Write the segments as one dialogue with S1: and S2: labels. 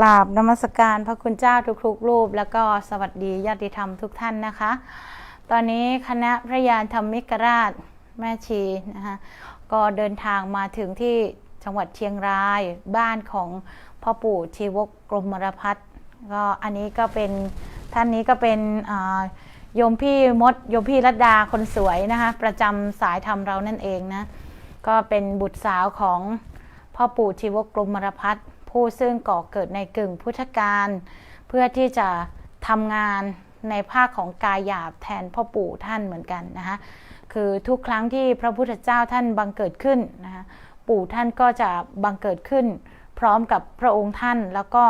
S1: กราบนมัสการพระคุณเจ้าทุกๆ รูป แล้วก็สวัสดีญาติธรรมทุกท่านนะคะ ตอนนี้คณะพระยานธรรมิกราชแม่ชีนะคะก็เดินทางมาถึงที่จังหวัดเชียงรายบ้านของพ่อปู่ชีวกกรมรพัฒน์ก็อันนี้ก็เป็นท่านนี้ก็เป็นโยมพี่มดโยมพี่รัตดาคนสวยนะคะประจำสายธรรมเรานั่นเองนะก็เป็นบุตรสาวของพ่อปู่ชีวกกรมรพัฒน์ ผู้ซึ่งก่อเกิดในกึ่งพุทธกาลเพื่อที่จะทำงานในภาคของกายหยาบแทนพ่อปู่ท่านเหมือนกันนะคะคือทุกครั้งที่พระพุทธเจ้าท่านบังเกิดขึ้นนะคะปู่ท่านก็จะบังเกิดขึ้น พร้อมกับพระองค์ท่านแล้วก็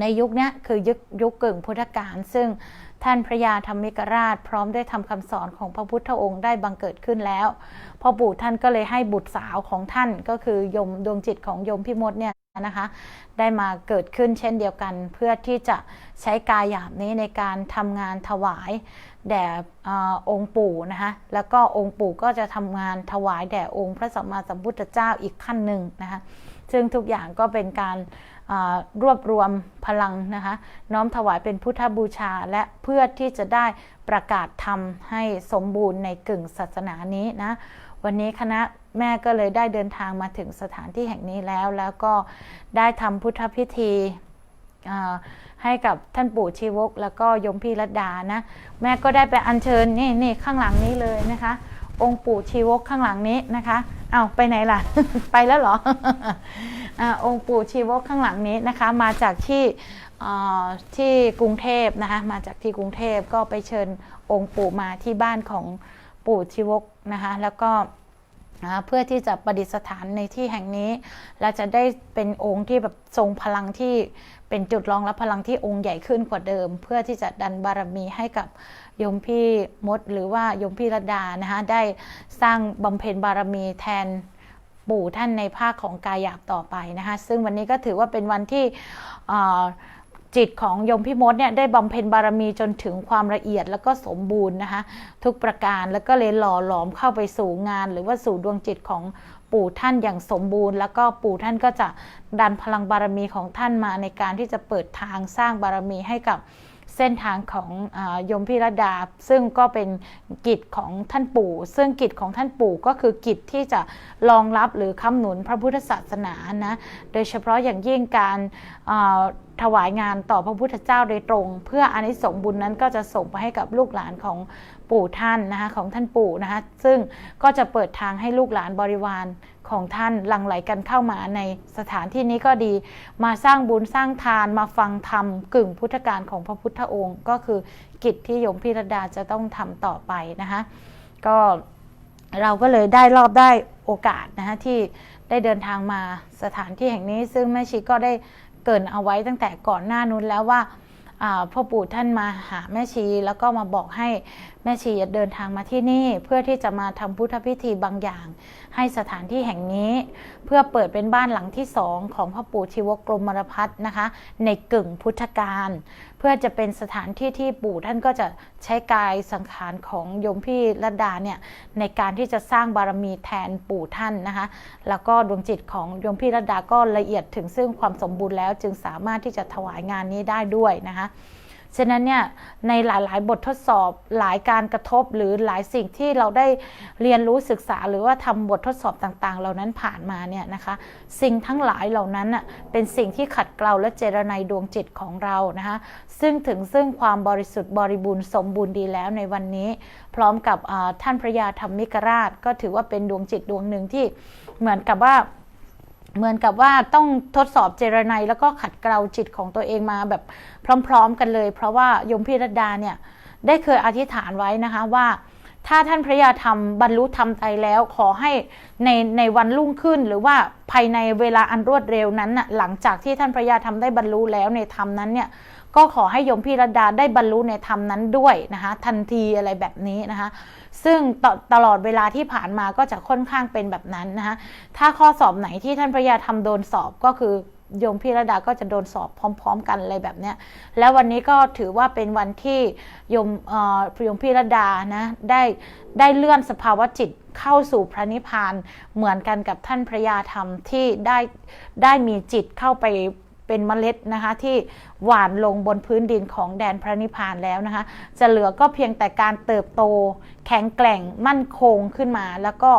S1: ในยุคนี้คือยุคยุคกึ่งพุทธกาลซึ่งท่านพระยาธรรมิกราช พร้อมได้ทำคำสอนของพระพุทธองค์ได้บังเกิดขึ้นแล้วพ่อปู่ท่านก็เลยให้บุตรสาวของท่านก็คือยมดวงจิตของโยมพิมดเนี่ย นะคะ ได้มาเกิดขึ้นเช่นเดียวกัน เพื่อที่จะใช้กายหยาบนี้ในการทำงานถวายแด่อองค์ปู่นะคะแล้วก็องค์ปู่ก็จะทำงานถวายแด่องค์พระสัมมาสัมพุทธเจ้าอีกขั้นหนึ่งนะคะซึ่งทุกอย่างก็เป็นการรวบรวมพลังนะคะน้อมถวายเป็นพุทธบูชาและเพื่อที่จะได้ประกาศธรรมให้สมบูรณ์ในกึ่งศาสนานี้นะวันนี้คณะ แม่ก็เลยได้เดินทางมาถึงสถานที่แห่งนี้แล้ว แล้วก็ได้ทำพุทธพิธีให้กับท่านปู่ชีวก แล้วก็ยมพี่รัตดานะ แม่ก็ได้ไปอัญเชิญนี่นี่ข้างหลังนี้เลยนะคะ องค์ปู่ชีวกข้างหลังนี้นะคะเอาไปไหนล่ะ ไปแล้วเหรออองค์ปู่ชีวกข้างหลังนี้นะคะ มาจากที่ที่กรุงเทพนะคะมาจากที่กรุงเทพก็ไปเชิญองค์ปู่มาที่บ้านของปู่ชีวกนะคะ แล้วก็ เพื่อที่จะประดิษฐานในที่แห่งนี้เราจะได้เป็นองค์ที่แบบทรงพลังที่เป็นจุดรองรับพลังที่องค์ใหญ่ขึ้นกว่าเดิม เพื่อที่จะดันบารมีให้กับยมพี่มด หรือว่ายมพี่ระดานะคะได้สร้างบำเพ็ญบารมีแทนปู่ท่านในภาคของกายหยาบต่อไปนะคะซึ่งวันนี้ก็ถือว่าเป็นวันที่ จิตของยมพิมดเนี่ยได้บำเพ็ญบารมีจนถึงความละเอียดแล้วก็สมบูรณ์นะคะทุกประการแล้วก็เลยหล่อหลอมเข้าไปสู่งาน หรือว่าสู่ดวงจิตของปู่ท่านอย่างสมบูรณ์ แล้วก็ปู่ท่านก็จะดันพลังบารมีของท่านมาในการที่จะเปิดทางสร้างบารมีให้กับเส้นทางของอยมพิรดา ซึ่งก็เป็นกิจของท่านปู่ ซึ่งกิจของท่านปู่ก็คือกิจที่จะรองรับหรือคำหนุนพระพุทธศาสนานะ โดยเฉพาะอย่างยิ่งการ ถวายงานต่อพระพุทธเจ้าโดยตรง เพื่ออนิสงส์บุญนั้นก็จะส่งไปให้กับลูกหลานของปู่ท่านนะคะของท่านปู่นะคะซึ่งก็จะเปิดทางให้ลูกหลานบริวารของท่านหลั่งไหลกันเข้ามาในสถานที่นี้ก็ดี มาสร้างบุญสร้างทานมาฟังธรรมกึ่งพุทธการของพระพุทธองค์ ก็คือกิจที่โยมพิรดาจะต้องทำต่อไปนะคะก็เราก็เลยได้รอบได้โอกาสนะคะที่ได้เดินทางมาสถานที่แห่งนี้ ซึ่งแม่ชีก็ได้ เกินเอาไว้ตั้งแต่ก่อนหน้านู้นแล้วว่าพ่อปู่ท่านมาหาแม่ชี แล้วก็มาบอกให้แม่ชีเดินทางมาที่นี่เพื่อที่จะมาทำพุทธพิธีบางอย่าง ให้สถานที่แห่งนี้ เพื่อเปิดเป็นบ้านหลังที่สองของพ่อปู่ชีวกรมมรพัฒนะคะ ในกึ่งพุทธกาลเพื่อจะเป็นสถานที่ที่ปู่ท่านก็จะใช้กายสังขารของโยมพี่ระดาเนี่ยในการที่จะสร้างบารมีแทนปู่ท่านนะคะ แล้วก็ดวงจิตของโยมพี่ระดาก็ละเอียดถึงซึ่งความสมบูรณ์แล้วจึงสามารถที่จะถวายงานนี้ได้ด้วยนะคะ ฉะนั้นเนี่ยในหลายๆ บททดสอบหลายการกระทบหรือหลายสิ่งที่เราได้เรียนรู้ศึกษา หรือว่าทำบททดสอบต่างๆ เหล่านั้นผ่านมาเนี่ยนะคะ สิ่งทั้งหลายเหล่านั้นอะเป็นสิ่งที่ขัดเกลาและเจรนายดวงจิตของเรานะคะซึ่งถึงซึ่งความบริสุทธิ์บริบูรณ์สมบูรณ์ดีแล้วในวันนี้ พร้อมกับท่านพระยาธรรมิกราช ก็ถือว่าเป็นดวงจิตดวงหนึ่งที่เหมือนกับว่า เหมือนกับว่าต้องทดสอบเจรไนแล้วก็ขัดเกลาจิตของตัวเองมาแบบพร้อมๆกันเลย เพราะว่ายมพิรดาเนี่ยได้เคยอธิษฐานไว้นะคะว่าถ้าท่านพระยาธรรมบรรลุธรรมใจแล้วขอให้ในในวันรุ่งขึ้น หรือว่าภายในเวลาอันรวดเร็วนั้นน่ะหลังจากที่ท่านพระยาธรรมได้บรรลุแล้วในธรรมนั้นเนี่ยก็ขอให้ยมพิรดาได้บรรลุในธรรมนั้นด้วยนะคะทันทีอะไรแบบนี้นะคะ ซึ่งตตลอดเวลาที่ผ่านมาก็จะค่อนข้างเป็นแบบนั้นนะคะถ้าข้อสอบไหนที่ท่านพระยาทำโดนสอบก็คือโยมพิระดาก็จะโดนสอบพร้อม ๆ กันอะไรแบบเนี้ย แล้ววันนี้ก็ถือว่าเป็นวันที่โยมโยมพิระดานะได้ได้เลื่อนสภาวะจิตเข้าสู่พระนิพพานเหมือนกันกับท่านพระยาธรรมที่ได้ได้มีจิตเข้าไป เป็นเมล็ดนะคะที่หวานลงบนพื้นดินของแดนพระนิพพานแล้วนะคะ จะเหลือก็เพียงแต่การเติบโต แข็งแกร่งมั่นคงขึ้นมา แล้วก็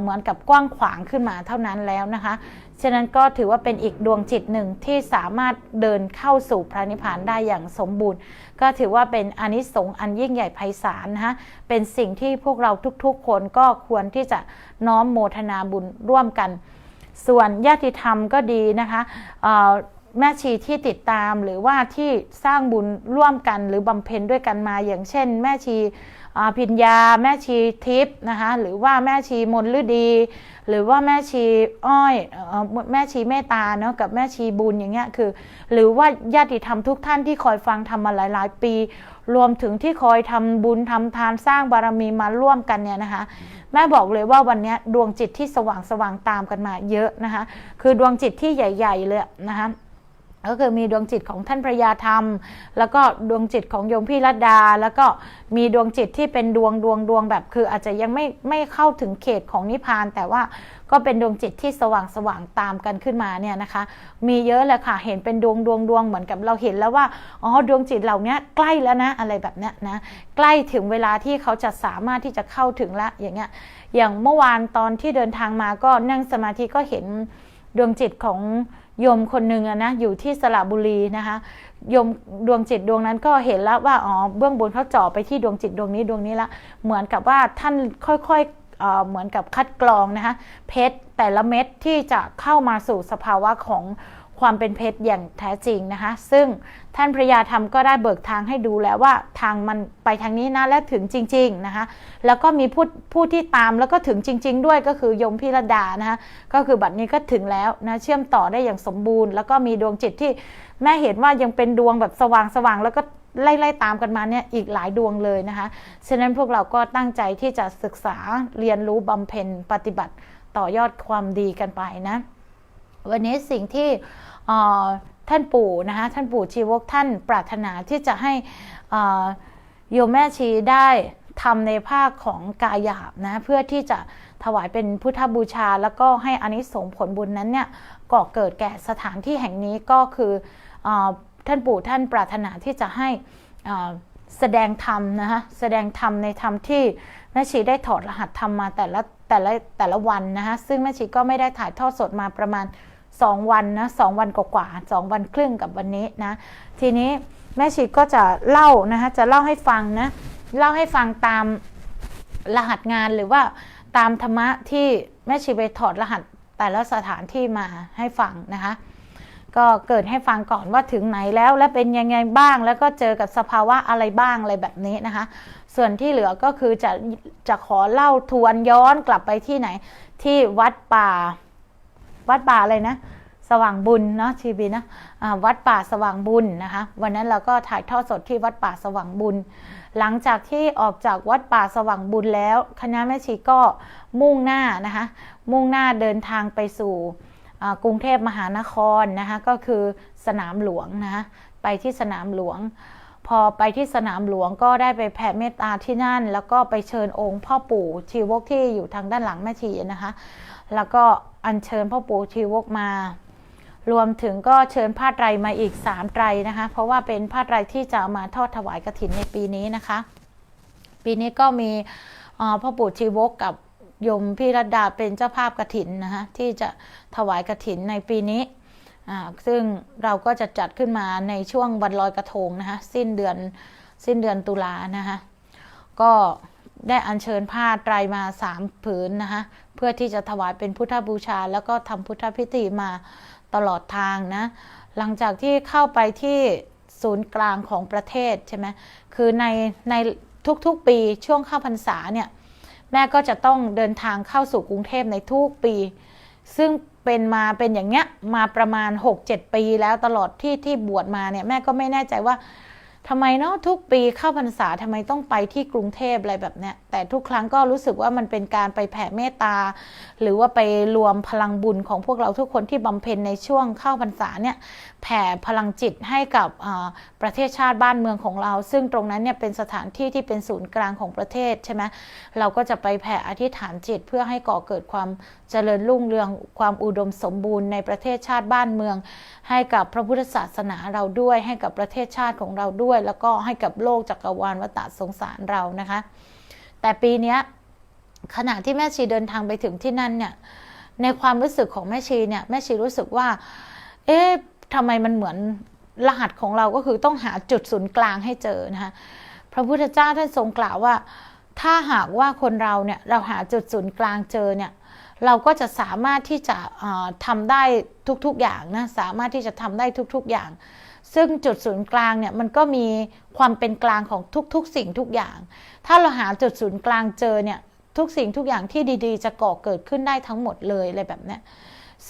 S1: เหมือนกับกว้างขวางขึ้นมาเท่านั้นแล้วนะคะ ฉะนั้นก็ถือว่าเป็นอีกดวงจิตหนึ่งที่สามารถเดินเข้าสู่พระนิพพานได้อย่างสมบูรณ์ ก็ถือว่าเป็นอนิสงส์อันยิ่งใหญ่ไพศาลนะคะเป็นสิ่งที่พวกเราทุกๆคนก็ควรที่จะน้อมโมทนาบุญร่วมกัน ส่วนญาติธรรมก็ดีนะคะแม่ชีที่ติดตามหรือว่าที่สร้างบุญร่วมกันหรือบำเพ็ญด้วยกันมาอย่างเช่น แม่ชีพิญญา แม่ชีทิพย์นะคะหรือว่าแม่ชีมนฤดี หรือว่าแม่ชีอ้อยแม่ชีเมตตาเนาะกับแม่ชีบุญอย่างเงี้ยคือ หรือว่าญาติธรรมทุกท่านที่คอยฟังทำมาหลาย ๆ ปี รวมถึงที่คอยทำบุญทำทานสร้างบารมีมาร่วมกันเนี่ยนะคะแม่บอกเลยว่าวันนี้ดวงจิตที่สว่างสว่างตามกันมาเยอะนะคะ คือดวงจิตที่ใหญ่ ๆ เลยนะคะก็คือมีดวงจิตของท่านพระยาธรรม แล้วก็ดวงจิตของโยมพี่รัตดา แล้วก็มีดวงจิตที่เป็นดวงดวงดวงแบบ คืออาจจะยังไม่ไม่เข้าถึงเขตของนิพพาน แต่ว่า ก็เป็นดวงจิตที่สว่างสว่างตามกันขึ้นมาเนี่ยนะคะ มีเยอะเลยค่ะ เห็นเป็นดวงดวงดวงเหมือนกับเราเห็นแล้วว่าอ๋อดวงจิตเหล่านี้ใกล้แล้วนะอะไรแบบเนี้ยนะใกล้ถึงเวลาที่เขาจะสามารถที่จะเข้าถึงละอย่างเงี้ยอย่างเมื่อวานตอนที่เดินทางมาก็นั่งสมาธิก็เห็นดวงจิตของโยมคนหนึ่งนะอยู่ที่สระบุรีนะคะโยมดวงจิตดวงนั้นก็เห็นแล้วว่าอ๋อเบื้องบนเขาจ่อไปที่ดวงจิตดวงนี้ดวงนี้ละเหมือนกับว่าท่านค่อยๆ เหมือนกับคัดกรองนะคะเพชรแต่ละเม็ดที่จะเข้ามาสู่สภาวะของความเป็นเพชรอย่างแท้จริงนะคะ ซึ่งท่านพระยาธรรมก็ได้เบิกทางให้ดูแล้วว่าทางมันไปทางนี้นะและถึงจริง ๆนะคะ แล้วก็มีผู้ผู้ที่ตามแล้วก็ถึงจริง ๆ ด้วยก็คือยมพิรดานะคะก็คือบัดนี้ก็ถึงแล้วนะเชื่อมต่อได้อย่างสมบูรณ์ แล้วก็มีดวงจิตที่แม่เห็นว่ายังเป็นดวงแบบสว่างๆแล้วก็ ไล่ๆตามกันมาเนี่ยอีกหลายดวงเลยนะคะฉะนั้นพวกเราก็ตั้งใจที่จะศึกษาเรียนรู้บำเพ็ญปฏิบัติต่อยอดความดีกันไปนะวันนี้สิ่งที่ท่านปู่นะคะท่านปู่ชีวกท่านปรารถนาที่จะให้โยมแม่ชีได้ทำในภาคของกายหยาบนะเพื่อที่จะถวายเป็นพุทธบูชา แล้วก็ให้อนิสงผลบุญนั้นเนี่ยก่อเกิดแก่สถานที่แห่งนี้ก็คืออ ท่านปู่ท่านปรารถนาที่จะให้แสดงธรรมนะคะแสดงธรรมในธรรมที่แม่ชีได้ถอดรหัสธรรมมาแต่ละแต่ละแต่ละวันนะคะซึ่งแม่ชีก็ไม่ได้ถ่ายทอดสดมาประมาณ 2 วันนะสองวันกว่าๆสองวันครึ่งกับวันนี้นะทีนี้แม่ชีก็จะเล่านะคะจะเล่าให้ฟังนะเล่าให้ฟังตามรหัสงานหรือว่าตามธรรมะที่แม่ชีไปถอดรหัสแต่ละสถานที่มาให้ฟังนะคะ ก็เกิดให้ฟังก่อนว่าถึงไหนแล้ว และเป็นยังไงบ้าง แล้วก็เจอกับสภาวะอะไรบ้างอะไรแบบนี้นะคะ ส่วนที่เหลือก็คือจะจะขอเล่าทวนย้อนกลับไปที่ไหน ที่วัดป่า วัดป่าอะไรนะสว่างบุญเนาะชีบีนะะวัดป่าสว่างบุญนะคะ วันนั้นเราก็ถ่ายทอดสดที่วัดป่าสว่างบุญ หลังจากที่ออกจากวัดป่าสว่างบุญแล้ว คณะแม่ชีก็มุ่งหน้านะคะ มุ่งหน้าเดินทางไปสู่ กรุงเทพมหานครนะคะก็คือสนามหลวงนะะไปที่สนามหลวง พอไปที่สนามหลวงก็ได้ไปแผ่เมตตาที่นั่น แล้วก็ไปเชิญองค์พ่อปู่ชีวกที่อยู่ทางด้านหลังแม่ชีนะคะ แล้วก็อัญเชิญพ่อปู่ชีวกมารวมถึงก็เชิญผ้าไตรมาอีก3ไตรนะคะ เพราะว่าเป็นผ้าไตรที่จะเอามาทอดถวายกฐินในปีนี้นะคะ ปีนี้ก็มีพ่อปู่ชีวกกับ ยมพี่รดาเป็นเจ้าภาพกฐินนะคะที่จะถวายกฐินในปีนี้ ซึ่งเราก็จะจัดขึ้นมาในช่วงวันลอยกระทงนะคะสิ้นเดือนสิ้นเดือนตุลานะคะก็ได้อัญเชิญผ้าไตรมาสามผืนนะคะเพื่อที่จะถวายเป็นพุทธบูชา แล้วก็ทำพุทธพิธีมาตลอดทางนะหลังจากที่เข้าไปที่ศูนย์กลางของประเทศใช่ไหมคือในในทุกๆปีช่วงเข้าพรรษาเนี่ย แม่ก็จะต้องเดินทางเข้าสู่กรุงเทพในทุกปี ซึ่งเป็นมาเป็นอย่างเงี้ยมาประมาณ 6-7 ปีแล้วตลอดที่ที่บวชมาเนี่ยแม่ก็ไม่แน่ใจว่า ทำไมเนาะทุกปีเข้าพรรษาทำไมต้องไปที่กรุงเทพอะไรแบบเนี้ยแต่ทุกครั้งก็รู้สึกว่ามันเป็นการไปแผ่เมตตา หรือว่าไปรวมพลังบุญของพวกเราทุกคนที่บำเพ็ญในช่วงเข้าพรรษาเนี่ยแผ่พลังจิตให้กับประเทศชาติบ้านเมืองของเรา ซึ่งตรงนั้นเนี่ยเป็นสถานที่ที่เป็นศูนย์กลางของประเทศใช่ไหมเราก็จะไปแผ่อธิษฐานจิตเพื่อให้ก่อเกิดความเจริญรุ่งเรืองความอุดมสมบูรณ์ในประเทศชาติบ้านเมือง ให้กับพระพุทธศาสนาเราด้วย ให้กับประเทศชาติของเราด้วยแล้วก็ให้กับโลกจักรวาลวัฏสงสารเรานะคะ แต่ปีนี้ขณะที่แม่ชีเดินทางไปถึงที่นั่นเนี่ยในความรู้สึกของแม่ชีเนี่ยแม่ชีรู้สึกว่า เอ๊ะทำไมมันเหมือนรหัสของเราก็คือต้องหาจุดศูนย์กลางให้เจอนะคะพระพุทธเจ้าท่านทรงกล่าวว่า ถ้าหากว่าคนเราเนี่ยเราหาจุดศูนย์กลางเจอเนี่ยเราก็จะสามารถที่จะเอ่อทำได้ทุกๆอย่างนะสามารถที่จะทำได้ทุกๆอย่าง ซึ่งจุดศูนย์กลางเนี่ยมันก็มีความเป็นกลางของทุกๆ สิ่งทุกอย่าง ถ้าเราหาจุดศูนย์กลางเจอเนี่ยทุกสิ่งทุกอย่างที่ดีๆ จะก่อเกิดขึ้นได้ทั้งหมดเลยอะไรแบบนี้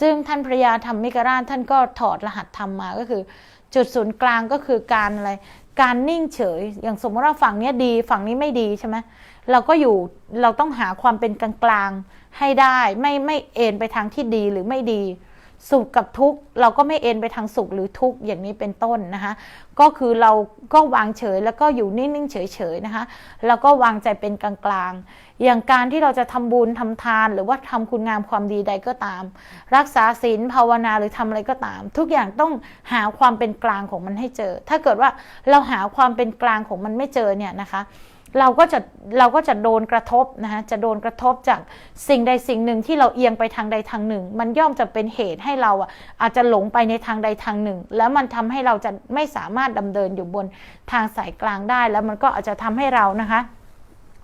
S1: ซึ่งท่านพระยาธรรมิกราชท่านก็ถอดรหัสธรรมมาก็คือ จุดศูนย์กลางก็คือการอะไรการนิ่งเฉย อย่างสมมติว่าฝั่งนี้ดีฝั่งนี้ไม่ดีใช่ไหมเราก็อยู่เราต้องหาความเป็นกลางๆให้ได้ ไม่ไม่เอ็นไปทางที่ดีหรือไม่ดี สุขกับทุกข์เราก็ไม่เอ็นไปทางสุขหรือทุกข์อย่างนี้เป็นต้นนะคะ ก็คือเราก็วางเฉยแล้วก็อยู่นิ่งๆเฉยๆนะคะ แล้วก็วางใจเป็นกลางๆ อย่างการที่เราจะทำบุญทำทานหรือว่าทำคุณงามความดีใดก็ตาม รักษาศีลภาวนาหรือทำอะไรก็ตาม ทุกอย่างต้องหาความเป็นกลางของมันให้เจอ ถ้าเกิดว่าเราหาความเป็นกลางของมันไม่เจอเนี่ยนะคะ เราก็จะเราก็จะโดนกระทบนะคะจะโดนกระทบจากสิ่งใดสิ่งหนึ่งที่เราเอียงไปทางใดทางหนึ่ง มันย่อมจะเป็นเหตุให้เราอะอาจจะหลงไปในทางใดทางหนึ่ง แล้วมันทำให้เราจะไม่สามารถดำเนินอยู่บนทางสายกลางได้ แล้วมันก็อาจจะทำให้เรานะคะ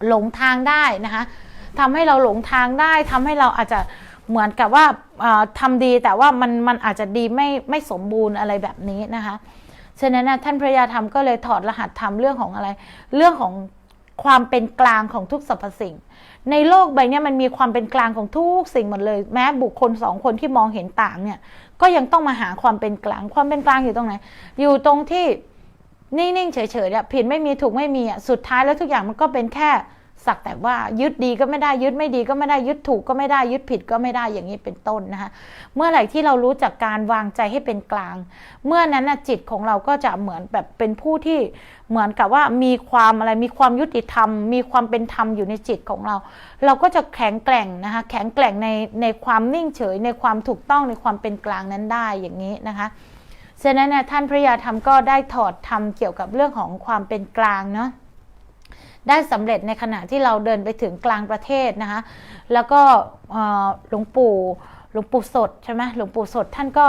S1: หลงทางได้นะคะทำให้เราหลงทางได้ทำให้เราอาจจะเหมือนกับว่าเอ่อทำดีแต่ว่ามันมันอาจจะดีไม่ไม่สมบูรณ์อะไรแบบนี้นะคะฉะนั้นนะท่านพระยาธรรมก็เลยถอดรหัสธรรมเรื่องของอะไร เรื่องของ ความเป็นกลางของทุกสรรพสิ่ง ในโลกใบนี้มันมีความเป็นกลางของทุกสิ่งหมดเลย แม้บุคคลสองคนที่มองเห็นต่างเนี่ย ก็ยังต้องมาหาความเป็นกลาง ความเป็นกลางอยู่ตรงไหน อยู่ตรงที่นิ่งๆเฉยๆเนี่ยผิดไม่มีถูกไม่มีอะสุดท้ายแล้วทุกอย่างมันก็เป็นแค่ สักแต่ว่ายึดดีก็ไม่ได้ยึดไม่ดีก็ไม่ได้ยึดถูกก็ไม่ได้ยึดผิดก็ไม่ได้อย่างนี้เป็นต้นนะคะเมื่อไหร่ที่เรารู้จักการวางใจให้เป็นกลาง เมื่อนั้นนะจิตของเราก็จะเหมือนแบบเป็นผู้ที่เหมือนกับว่ามีความอะไรมีความยุติธรรม มีความเป็นธรรมอยู่ในจิตของเรา เราก็จะแข็งแกร่งนะคะแข็งแกร่งในในความนิ่งเฉย ในความถูกต้องในความเป็นกลางนั้นได้อย่างนี้นะคะฉะนั้นนะท่านพระยาธรรมก็ได้ถอดธรรมเกี่ยวกับเรื่องของความเป็นกลางเนาะ ได้สำเร็จในขณะที่เราเดินไปถึงกลางประเทศนะคะ แล้วก็หลวงปู่หลวงปู่สดใช่ไหมหลวงปู่สดท่านก็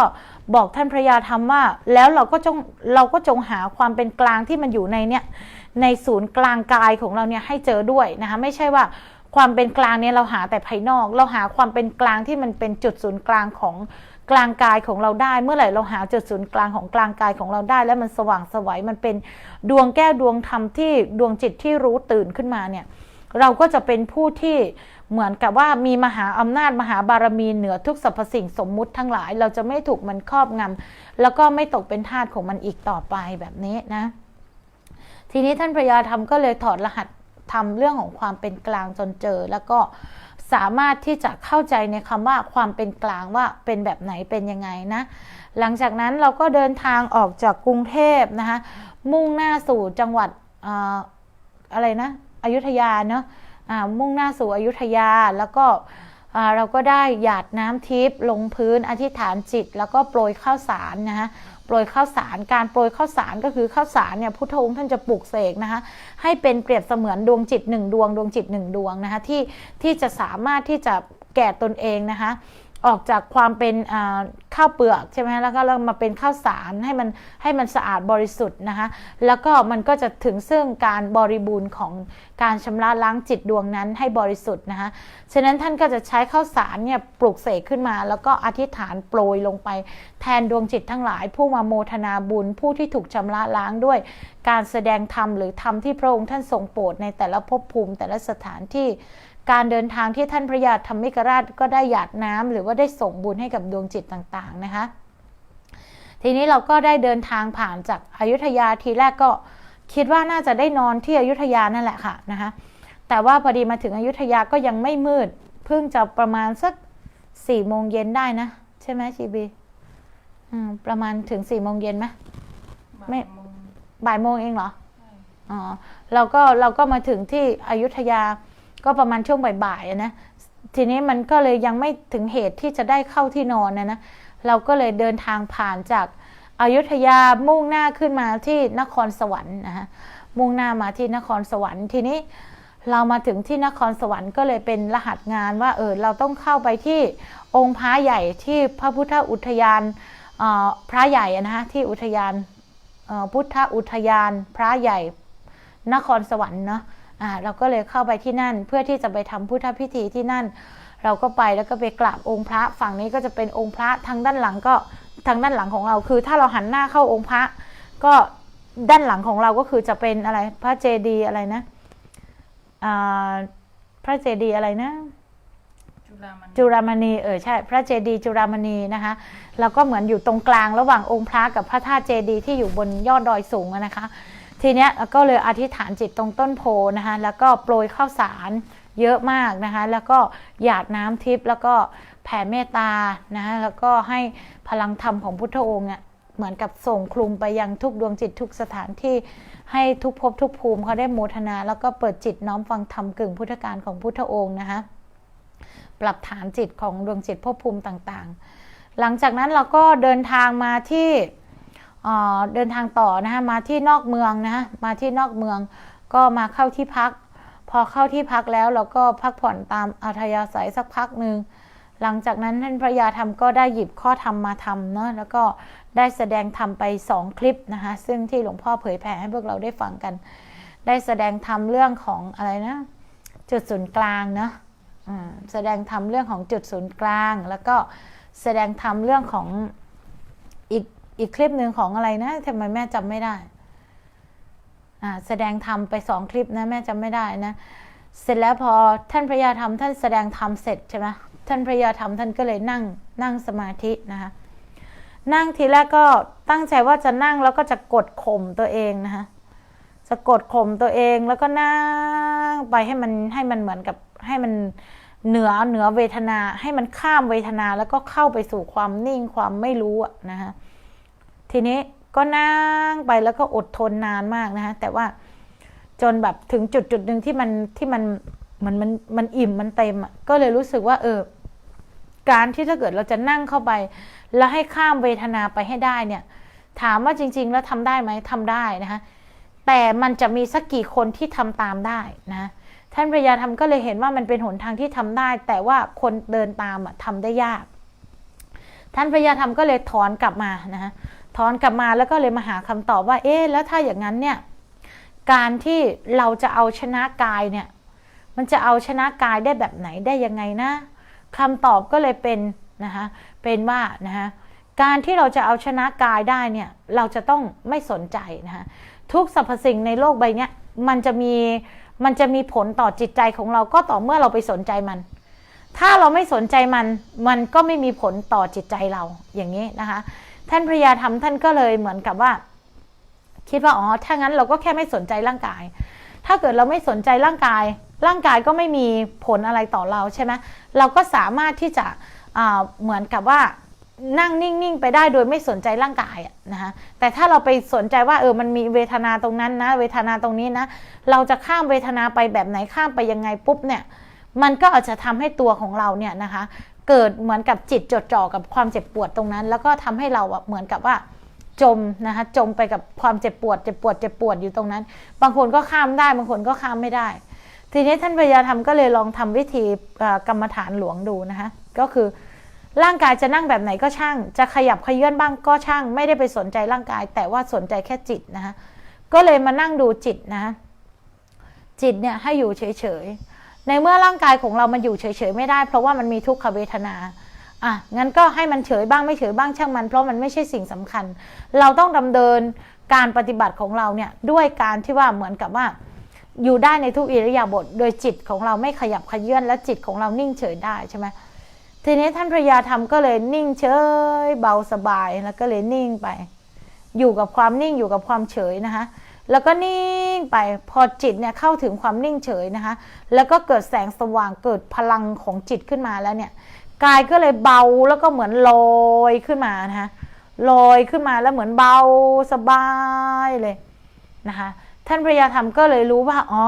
S1: บอกท่านพระยาธรรมว่า แล้วเราก็จงเราก็จงหาความเป็นกลางที่มันอยู่ในเนี่ยในศูนย์กลางกายของเราเนี่ยให้เจอด้วยนะคะไม่ใช่ว่าความเป็นกลางเนี่ยเราหาแต่ภายนอก เราหาความเป็นกลางที่มันเป็นจุดศูนย์กลางของ กลางกายของเราได้ เมื่อไหร่เราหาจุดศูนย์กลางของกลางกายของเราได้ แล้วมันสว่างสวัยมันเป็นดวงแก้วดวงธรรมที่ดวงจิตที่รู้ตื่นขึ้นมาเนี่ยเราก็จะเป็นผู้ที่เหมือนกับว่ามีมหาอำนาจมหาบารมีเหนือทุกสรรพสิ่งสมมุติทั้งหลาย เราจะไม่ถูกมันครอบงำแล้วก็ไม่ตกเป็นทาสของมันอีกต่อไปแบบนี้นะ ทีนี้ท่านพระยาธรรมก็เลยถอดรหัสทำเรื่องของความเป็นกลางจนเจอแล้วก็ สามารถที่จะเข้าใจในคำว่าความเป็นกลางว่าเป็นแบบไหนเป็นยังไงนะ หลังจากนั้นเราก็เดินทางออกจากกรุงเทพนะคะมุ่งหน้าสู่จังหวัดออะไรนะอยุธยาเนาะมุ่งหน้าสู่อยุธยาแล้วก็เราก็ได้หยาดน้ำทิพย์ลงพื้นอธิษฐานจิต แล้วก็โปรยข้าวสารนะคะ โปรยข้าวสารการโปรยข้าวสารก็คือข้าวสารเนี่ยพุทธองค์ท่านจะปลูกเสกนะคะให้เป็นเปรียบเสมือนดวงจิตหนึ่งดวงดวงจิตหนึ่งดวงนะคะที่ที่จะสามารถที่จะแก่ตนเองนะคะ ออกจากความเป็นข้าวเปลือกใช่ไหมแล้วก็เรามาเป็นข้าวสารให้มันให้มันสะอาดบริสุทธิ์นะคะ แล้วก็มันก็จะถึงซึ่งการบริบูรณ์ของการชำระล้างจิตดวงนั้นให้บริสุทธิ์นะคะ ฉะนั้นท่านก็จะใช้ข้าวสารเนี่ยปลุกเสกขึ้นมา แล้วก็อธิษฐานโปรยลงไป แทนดวงจิตทั้งหลาย ผู้มาโมทนาบุญผู้ที่ถูกชำระล้างด้วย การแสดงธรรมหรือธรรมที่พระองค์ท่านทรงโปรดในแต่ละภพภูมิแต่ละสถานที่ การเดินทางที่ท่านพระยาธรรมิกราชก็ได้หยาดน้ำหรือว่าได้ส่งบุญให้กับดวงจิตต่างๆนะคะ ทีนี้เราก็ได้เดินทางผ่านจากอายุทยาทีแรกก็คิดว่าน่าจะได้นอนที่อยุธยานั่นแหละค่ะนะคะ แต่ว่าพอดีมาถึงอยุธยาก็ยังไม่มืด เพิ่งจะประมาณสักสี่โมงเย็นได้นะ ใช่ไหมชีบีอืมประมาณถึงสี่โมงเย็นไหมไม่บ่ายโมงเองเหรออ๋อเราก็เราก็มาถึงที่อยุธยา ก็ประมาณช่วงบ่ายๆนะทีนี้มันก็เลยยังไม่ถึงเหตุที่จะได้เข้าที่นอนนะนะเราก็เลยเดินทางผ่านจากอายุทยามุ่งหน้าขึ้นมาที่นครสวรรค์นะฮะมุ่งหน้ามาที่นครสวรรค์ทีนี้เรามาถึงที่นครสวรรค์ก็เลยเป็นรหัสงานว่าเออเราต้องเข้าไปที่องค์พระใหญ่ที่พระพุทธอุทยานออพระใหญ่นะฮะที่อุทยานออพุทธอุทยานพระใหญ่นครสวรรค์เนาะ อ่าเราก็เลยเข้าไปที่นั่นเพื่อที่จะไปทำพุทธพิธีที่นั่น เราก็ไปแล้วก็ไปกราบองค์พระฝั่งนี้ก็จะเป็นองค์พระทางด้านหลังก็ทางด้านหลังของเราคือ ถ้าเราหันหน้าเข้าองค์พระ ก็ด้านหลังของเราก็คือจะเป็นอะไรพระเจดีย์อะไรนะอ่าพระเจดีย์อะไรนะ
S2: จุฬามณี
S1: จุฬามณีเออใช่ พระเจดีย์จุฬามณีนะคะแล้วก็เหมือนอยู่ตรงกลางระหว่างองค์พระกับพระธาตุเจดีย์ที่อยู่บนยอดดอยสูงอะนะคะ ทีเนี้ยก็เลยอธิษฐานจิตตรงต้นโพนะคะแล้วก็โปรยข้าวสารเยอะมากนะคะแล้วก็หยาดน้ำทิพย์แล้วก็แผ่เมตตานะคะแล้วก็ให้พลังธรรมของพุทธองค์เนี่ยเหมือนกับส่งคลุมไปยังทุกดวงจิตทุกสถานที่ให้ทุกภพทุกภูมิเขาได้โมทนา แล้วก็เปิดจิตน้อมฟังธรรมกึ่งพุทธการของพุทธองค์นะคะปรับฐานจิตของดวงจิตภพภูมิต่างๆ หลังจากนั้นเราก็เดินทางมาที่ เดินทางต่อนะคะมาที่นอกเมืองนะคะมาที่นอกเมืองก็มาเข้าที่พัก พอเข้าที่พักแล้วเราก็พักผ่อนตามอัธยาศัยสักพักหนึ่งหลังจากนั้นท่านพระยาธรรมก็ได้หยิบข้อธรรมมาทำเนาะแล้วก็ได้แสดงธรรมไปสองคลิปนะคะซึ่งที่หลวงพ่อเผยแผ่ให้พวกเราได้ฟังกัน ได้แสดงธรรมเรื่องของอะไรนะจุดศูนย์กลางเนาะแสดงธรรมเรื่องของจุดศูนย์กลาง แล้วก็แสดงธรรมเรื่องของ อีกคลิปหนึ่งของอะไรนะทำไมแม่จำไม่ได้อ่าแสดงธรรมไปสองคลิปนะ แม่จำไม่ได้นะ เสร็จแล้วพอท่านพระยาธรรมท่านแสดงธรรมเสร็จใช่ไหมท่านพระยาธรรมท่านก็เลยนั่งนั่งสมาธินะคะนั่งทีแรกก็ตั้งใจว่าจะนั่งแล้วก็จะกดข่มตัวเองนะคะจะกดข่มตัวเองแล้วก็นั่งไปให้มันให้มันเหมือนกับให้มันเหนือเหนือเวทนาให้มันข้ามเวทนาแล้วก็เข้าไปสู่ความนิ่งความไม่รู้นะคะ ทีนี้ก็นั่งไปแล้วก็อดทนนานมากนะคะแต่ว่าจนแบบถึงจุดจุดหนึ่งที่มันที่มันมันมันมันอิ่มมันเต็มอะก็เลยรู้สึกว่า เออ การที่ถ้าเกิดเราจะนั่งเข้าไป แล้วให้ข้ามเวทนาไปให้ได้เนี่ย ถามว่าจริง ๆ แล้วทำได้ไหมทำได้นะคะแต่มันจะมีสักกี่คนที่ทำตามได้นะท่านพระยาธรรมก็เลยเห็นว่ามันเป็นหนทางที่ทำได้ แต่ว่าคนเดินตามอะทำได้ยาก ท่านพระยาธรรมก็เลยถอนกลับมานะฮะ ถอนกลับมาแล้วก็เลยมาหาคำตอบว่า เอ๊ะแล้วถ้าอย่างนั้นเนี่ย การที่เราจะเอาชนะกายเนี่ย มันจะเอาชนะกายได้แบบไหนได้ยังไงนะคำตอบก็เลยเป็นนะคะเป็นว่านะคะการที่เราจะเอาชนะกายได้เนี่ย เราจะต้องไม่สนใจนะคะทุกสรรพสิ่งในโลกใบนี้มันจะมีมันจะมีผลต่อจิตใจของเราก็ต่อเมื่อเราไปสนใจมัน ถ้าเราไม่สนใจมัน มันก็ไม่มีผลต่อจิตใจเราอย่างนี้นะคะ ท่านพระยาธรรมท่านก็เลยเหมือนกับว่า คิดว่าอ๋อถ้างั้นเราก็แค่ไม่สนใจร่างกาย ถ้าเกิดเราไม่สนใจร่างกาย ร่างกายก็ไม่มีผลอะไรต่อเราใช่ไหมเราก็สามารถที่จะเหมือนกับว่านั่งนิ่ง ๆ ไปได้โดยไม่สนใจร่างกายนะคะแต่ถ้าเราไปสนใจว่าเออมันมีเวทนาตรงนั้นนะ เวทนาตรงนี้นะ เราจะข้ามเวทนาไปแบบไหนข้ามไปยังไงปุ๊บเนี่ย มันก็อาจจะทำให้ตัวของเราเนี่ยนะคะ เกิดเหมือนกับจิตจดจ่อกับความเจ็บปวดตรงนั้น แล้วก็ทำให้เราเหมือนกับว่าจมนะคะจมไปกับความเจ็บปวดเจ็บปวดเจ็บปวดอยู่ตรงนั้น บางคนก็ข้ามได้ บางคนก็ข้ามไม่ได้ ทีนี้ท่านพยาธรรมก็เลยลองทำวิธีกรรมฐานหลวงดูนะคะก็คือร่างกายจะนั่งแบบไหนก็ช่าง จะขยับขยื่นบ้างก็ช่าง ไม่ได้ไปสนใจร่างกาย แต่ว่าสนใจแค่จิตนะคะก็เลยมานั่งดูจิตนะคะจิตเนี่ยให้อยู่เฉยๆ ในเมื่อร่างกายของเรามันอยู่เฉยๆไม่ได้ เพราะว่ามันมีทุกขเวทนาอะงั้นก็ให้มันเฉยบ้างไม่เฉยบ้างช่างมัน เพราะมันไม่ใช่สิ่งสำคัญ เราต้องดำเนินการปฏิบัติของเราเนี่ยด้วยการที่ว่าเหมือนกับว่า อยู่ได้ในทุกอิริยาบถโดยจิตของเราไม่ขยับขยื่นและจิตของเรานิ่งเฉยได้ใช่ไหมทีนี้ท่านพระยาธรรมก็เลยนิ่งเฉยเบาสบายแล้วก็เลยนิ่งไป อยู่กับความนิ่งอยู่กับความเฉยนะคะ แล้วก็นิ่งไปพอจิตเนี่ยเข้าถึงความนิ่งเฉยนะคะ แล้วก็เกิดแสงสว่างเกิดพลังของจิตขึ้นมาแล้วเนี่ยกายก็เลยเบาแล้วก็เหมือนลอยขึ้นมานะคะลอยขึ้นมาแล้วเหมือนเบาสบายเลยนะคะท่านพระยาธรรมก็เลยรู้ว่าอ๋อ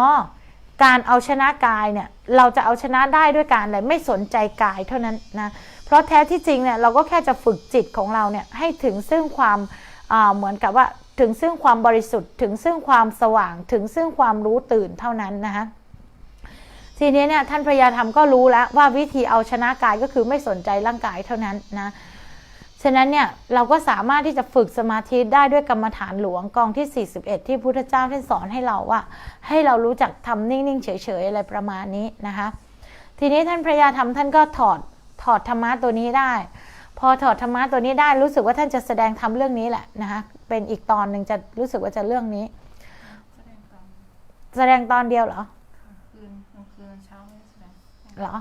S1: การเอาชนะกายเนี่ยเราจะเอาชนะได้ด้วยการอะไรไม่สนใจกายเท่านั้นนะเพราะแท้ที่จริงเนี่ยเราก็แค่จะฝึกจิตของเราเนี่ยให้ถึงซึ่งความเหมือนกับว่า ถึงซึ่งความบริสุทธิ์ ถึงซึ่งความสว่าง ถึงซึ่งความรู้ตื่นเท่านั้นนะคะทีนี้เนี่ยท่านพระยาธรรมก็รู้แล้วว่าวิธีเอาชนะกายก็คือไม่สนใจร่างกายเท่านั้นนะฉะนั้นเนี่ยเราก็สามารถที่จะฝึกสมาธิได้ด้วยกรรมฐานหลวงกองที่ 41 ที่พุทธเจ้าท่านสอนให้เราว่า ให้เรารู้จักทำนิ่ง ๆ เฉย ๆ อะไรประมาณนี้นะคะ ทีนี้ท่านพระยาธรรมท่านก็ถอดถอดธรรมะตัวนี้ได้ พอถอดธรรมะตัวนี้ได้รู้สึกว่าท่านจะแสดงทำเรื่องนี้แหละนะคะ เป็นอีกตอนหนึ่งจะรู้สึกว่าจะเรื่องนี้
S2: แสดงตอน
S1: แสดงตอนเดียวเหรอ
S2: คืนกลางคืนเช้าไม่ได้แสดง
S1: เหรอ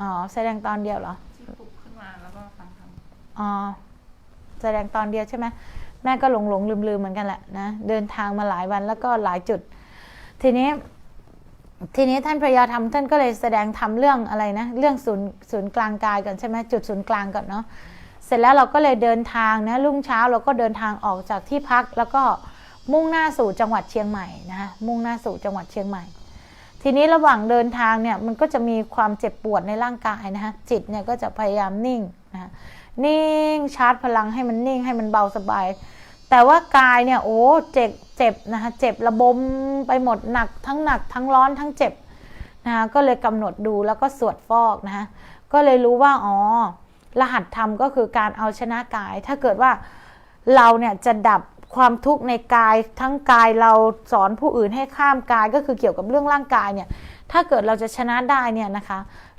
S1: อ๋อแสดงตอนเดียวเหรอ
S2: ที่ปลุกขึ้นมาแล้วก็ฟังธรรม
S1: อ๋อแสดงตอนเดียวใช่ไหมแม่ก็หลงหลงลืมลืมๆเหมือนกันแหละนะเดินทางมาหลายวันแล้วก็หลายจุด ทีนี้ ทีนี้ท่านพระยาธรรมท่านก็เลยแสดงทำเรื่องอะไรนะ เรื่องศูนย์ศูนย์กลางกายก่อนใช่ไหมจุดศูนย์กลางก่อนเนาะ เสร็จแล้วเราก็เลยเดินทางนะรุ่งเช้าเราก็เดินทางออกจากที่พัก แล้วก็มุ่งหน้าสู่จังหวัดเชียงใหม่นะคะมุ่งหน้าสู่จังหวัดเชียงใหม่ ทีนี้ระหว่างเดินทางเนี่ยมันก็จะมีความเจ็บปวดในร่างกายนะคะจิตเนี่ยก็จะพยายามนิ่งนะคะนิ่งชาร์จพลังให้มันนิ่งให้มันเบาสบาย แต่ว่ากายเนี่ยโอ้เจ็บเจ็บนะคะเจ็บระบมไปหมดหนักทั้งหนักทั้งร้อนทั้งเจ็บนะคะก็เลยกำหนดดูแล้วก็สวดฟอกนะคะก็เลยรู้ว่าอ๋อ รหัสธรรมก็คือการเอาชนะกาย ถ้าเกิดว่าเราเนี่ยจะดับความทุกข์ในกายทั้งกายเราสอนผู้อื่นให้ข้ามกายก็คือเกี่ยวกับเรื่องร่างกายเนี่ยถ้าเกิดเราจะชนะได้เนี่ยนะคะ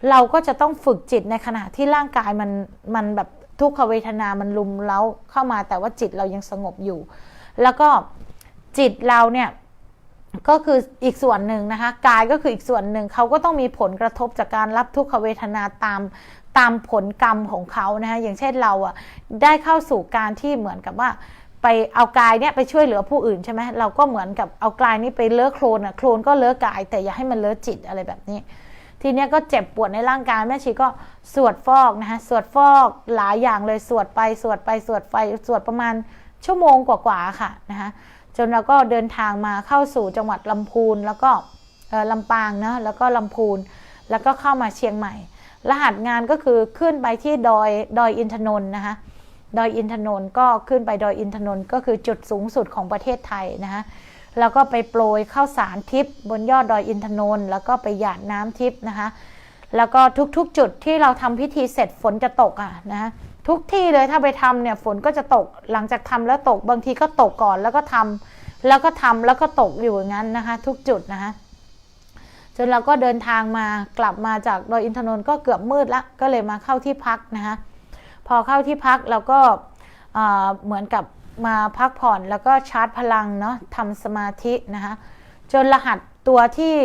S1: เราก็จะต้องฝึกจิตในขณะที่ร่างกายมันมันแบบทุกขเวทนามันลุมเล้าเข้ามาแต่ว่าจิตเรายังสงบอยู่ แล้วก็จิตเราเนี่ย ก็คืออีกส่วนหนึ่งนะคะกายก็คืออีกส่วนหนึ่งเขาก็ต้องมีผลกระทบจากการรับทุกขเวทนาตามตามผลกรรมของเขานะคะอย่างเช่นเราอะได้เข้าสู่การที่เหมือนกับว่าไปเอากายเนี่ยไปช่วยเหลือผู้อื่นใช่ไหมเราก็เหมือนกับเอากายนี้ไปเลอะโคลนอะโคลนก็เลอะกาย แต่อย่าให้มันเลอะจิตอะไรแบบนี้ ทีเนี้ยก็เจ็บปวดในร่างกายแม่ชีก็สวดฟอกนะคะสวดฟอกหลายอย่างเลยสวดไปสวดไปสวดไปสวดประมาณชั่วโมงกว่าๆค่ะนะคะ จนเราก็เดินทางมาเข้าสู่จังหวัดลำพูนแล้วก็ลำปางนะแล้วก็ลำพูนแล้วก็เข้ามาเชียงใหม่ รหัสงานก็คือขึ้นไปที่ดอยดอยอินทนนท์นะคะดอยอินทนนท์ก็ขึ้นไปดอยอินทนนท์ก็คือจุดสูงสุดของประเทศไทยนะคะแล้วก็ไปโปรยข้าวสารทิพย์บนยอดดอยอินทนนท์แล้วก็ไปหยาดน้ำทิพย์นะคะแล้วก็ทุกๆจุดที่เราทำพิธีเสร็จฝนจะตกอะนะคะ ทุกที่เลยถ้าไปทำเนี่ยฝนก็จะตกหลังจากทำแล้วตกบางทีก็ตกก่อนแล้วก็ทำแล้วก็ทำแล้วก็ตกอยู่อย่างนั้นนะคะ ทุกจุดนะคะจนเราก็เดินทางมากลับมาจากดอยอินทนนท์ก็เกือบมืดละก็เลยมาเข้าที่พักนะคะพอเข้าที่พักเราก็เอ่อเหมือนกับมาพักผ่อนแล้วก็ชาร์จพลังเนาะทำสมาธินะคะจนรหัสตัวที่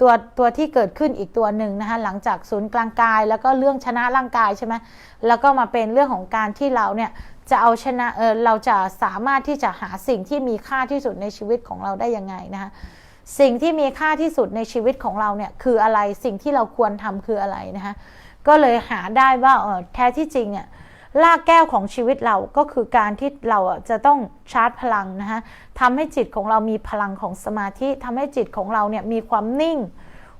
S1: ตัวตัวที่เกิดขึ้นอีกตัวหนึ่งนะคะหลังจากศูนย์กลางกาย แล้วก็เรื่องชนะร่างกายใช่ไหมแล้วก็มาเป็นเรื่องของการที่เราเนี่ยจะเอาชนะเออเราจะสามารถที่จะหาสิ่งที่มีค่าที่สุดในชีวิตของเราได้ยังไงนะคะสิ่งที่มีค่าที่สุดในชีวิตของเราเนี่ยคืออะไรสิ่งที่เราควรทำคืออะไรนะคะก็เลยหาได้ว่าเออแท้ที่จริงเนี่ย ลากแก้วของชีวิตเราก็คือการที่เราจะต้องชาร์จพลังนะคะทำให้จิตของเรามีพลังของสมาธิทำให้จิตของเราเนี่ยมีความนิ่ง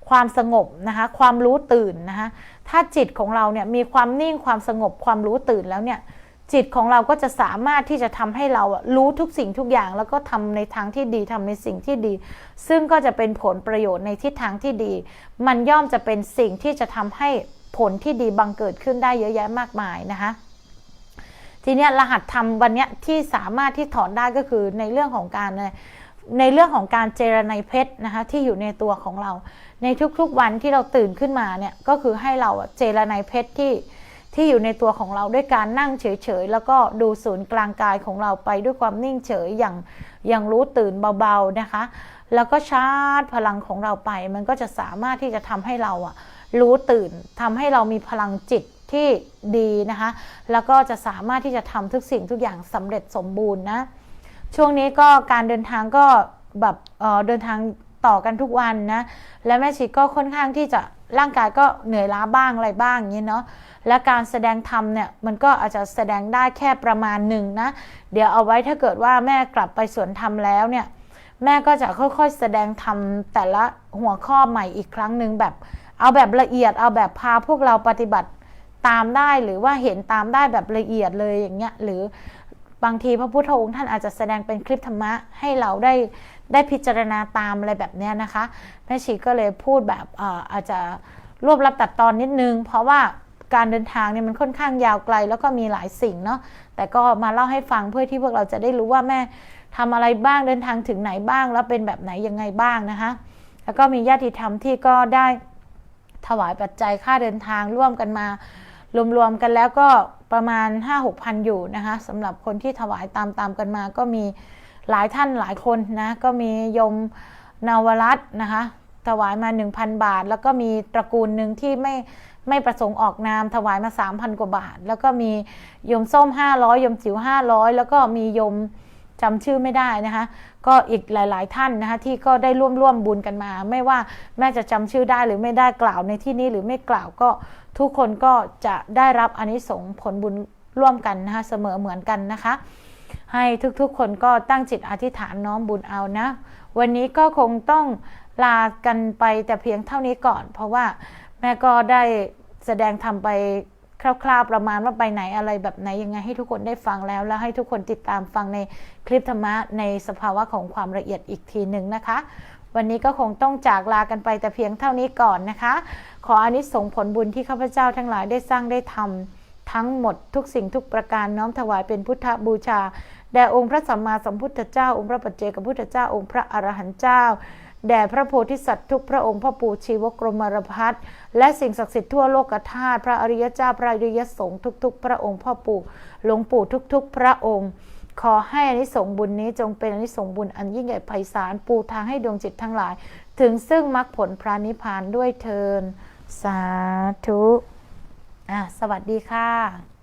S1: ความสงบนะคะความรู้ตื่นนะคะถ้าจิตของเราเนี่ยมีความนิ่งความสงบความรู้ตื่นแล้วเนี่ยจิตของเราก็จะสามารถที่จะทำให้เราอะรู้ทุกสิ่งทุกอย่าง แล้วก็ทำในทางที่ดีทำในสิ่งที่ดี ซึ่งก็จะเป็นผลประโยชน์ในทิศทางที่ดี มันย่อมจะเป็นสิ่งที่จะทำให้ผลที่ดีบังเกิดขึ้นได้เยอะแยะมากมายนะคะ ทีเนี้ยรหัสธรรมวันเนี้ยที่สามารถที่ถอนได้ก็คือในเรื่องของการในเรื่องของการเจรไนเพชรนะคะที่อยู่ในตัวของเรา ในทุกๆวันที่เราตื่นขึ้นมาเนี่ยก็คือให้เราเจรไนเพชรที่ที่อยู่ในตัวของเราด้วยการนั่งเฉยๆ แล้วก็ดูศูนย์กลางกายของเราไปด้วยความนิ่งเฉยอย่างอย่างรู้ตื่นเบาๆนะคะ แล้วก็ชาร์จพลังของเราไป มันก็จะสามารถที่จะทำให้เราอะรู้ตื่นทำให้เรามีพลังจิต ที่ดีนะคะ แล้วก็จะสามารถที่จะทำทุกสิ่งทุกอย่างสำเร็จสมบูรณ์นะ ช่วงนี้ก็การเดินทางก็แบบเเดินทางต่อกันทุกวันนะ และแม่ชีก็ค่อนข้างที่จะร่างกายก็เหนื่อยล้าบ้างอะไรบ้างอย่างนี้เนาะ และการแสดงธรรมเนี่ยมันก็อาจจะแสดงได้แค่ประมาณหนึ่งนะ เดี๋ยวเอาไว้ถ้าเกิดว่าแม่กลับไปสวนธรรมแล้วเนี่ยแม่ก็จะค่อยๆ แสดงธรรมแต่ละหัวข้อใหม่อีกครั้งหนึ่งแบบ เอาแบบละเอียดเอาแบบพาพวกเราปฏิบัติ ตามได้หรือว่าเห็นตามได้แบบละเอียดเลยอย่างเงี้ยหรือบางทีพระพุทธองค์ท่านอาจจะแสดงเป็นคลิปธรรมะให้เราได้ได้พิจารณาตามอะไรแบบเนี้ยนะคะแม่ชีก็เลยพูดแบบเอ่อาจจะรวบรัดตัดตอนนิดนึง เพราะว่าการเดินทางเนี่ยมันค่อนข้างยาวไกลแล้วก็มีหลายสิ่งเนาะแต่ก็มาเล่าให้ฟังเพื่อที่พวกเราจะได้รู้ว่าแม่ทำอะไรบ้างเดินทางถึงไหนบ้าง แล้วเป็นแบบไหนยังไงบ้างนะคะ แล้วก็มีญาติธรรมที่ก็ได้ถวายปัจจัยค่าเดินทางร่วมกันมา รวมๆกันแล้วก็ประมาณ 5-6พันอยู่นะคะสำหรับคนที่ถวายตามๆกันมา ก็มีหลายท่านหลายคนนะก็มีโยมนาวรัตน์นะคะถวายมา 1,000 บาท แล้วก็มีตระกูลหนึ่งที่ไม่ไม่ประสงค์ออกนามถวายมา 3,000 กว่าบาท แล้วก็มีโยมส้ม 500โยมจิ๋ว 500 แล้วก็มีโยมจำชื่อไม่ได้นะคะ ก็อีกหลาย ๆ ท่านนะคะที่ก็ได้ร่วมร่วมบุญกันมา ไม่ว่าแม่จะจำชื่อได้หรือไม่ได้กล่าวในที่นี้หรือไม่กล่าวก็ ทุกคนก็จะได้รับอานิสงส์ผลบุญร่วมกันนะคะเสมอเหมือนกันนะคะ ให้ทุกๆคนก็ตั้งจิตอธิษฐานน้อมบุญเอานะ วันนี้ก็คงต้องลากันไปแต่เพียงเท่านี้ก่อน เพราะว่าแม่ก็ได้แสดงทำไปคร่าวๆประมาณว่าไปไหนอะไรแบบไหนยังไงให้ทุกคนได้ฟังแล้ว แล้วให้ทุกคนติดตามฟังในคลิปธรรมะในสภาวะของความละเอียดอีกทีหนึ่งนะคะ วันนี้ก็คงต้องจากลากันไปแต่เพียงเท่านี้ก่อนนะคะ ขออานิสงส์ผลบุญที่ข้าพเจ้าทั้งหลายได้สร้างได้ทำทั้งหมดทุกสิ่งทุกประการน้อมถวายเป็นพุทธบูชาแด่องค์พระสัมมาสัมพุทธเจ้า องค์พระปัจเจกพุทธเจ้าองค์พระอรหันต์เจ้าแด่พระโพธิสัตว์ทุกพระองค์พ่อปู่ชีวกรมรพัฒและสิ่งศักดิ์สิทธิ์ทั่วโลกธาตุพระอริยเจ้าพระอริยสงฆ์ทุก ๆ พระองค์พ่อปู่หลวงปู่ทุก ๆ พระองค์ ขอให้อานิสงส์บุญนี้จงเป็นอานิสงส์บุญอันยิ่งใหญ่ไพศาลปูทางให้ดวงจิตทั้งหลาย ถึงซึ่งมรรคผลพระนิพพานด้วยเทินสาธุอะสวัสดีค่ะ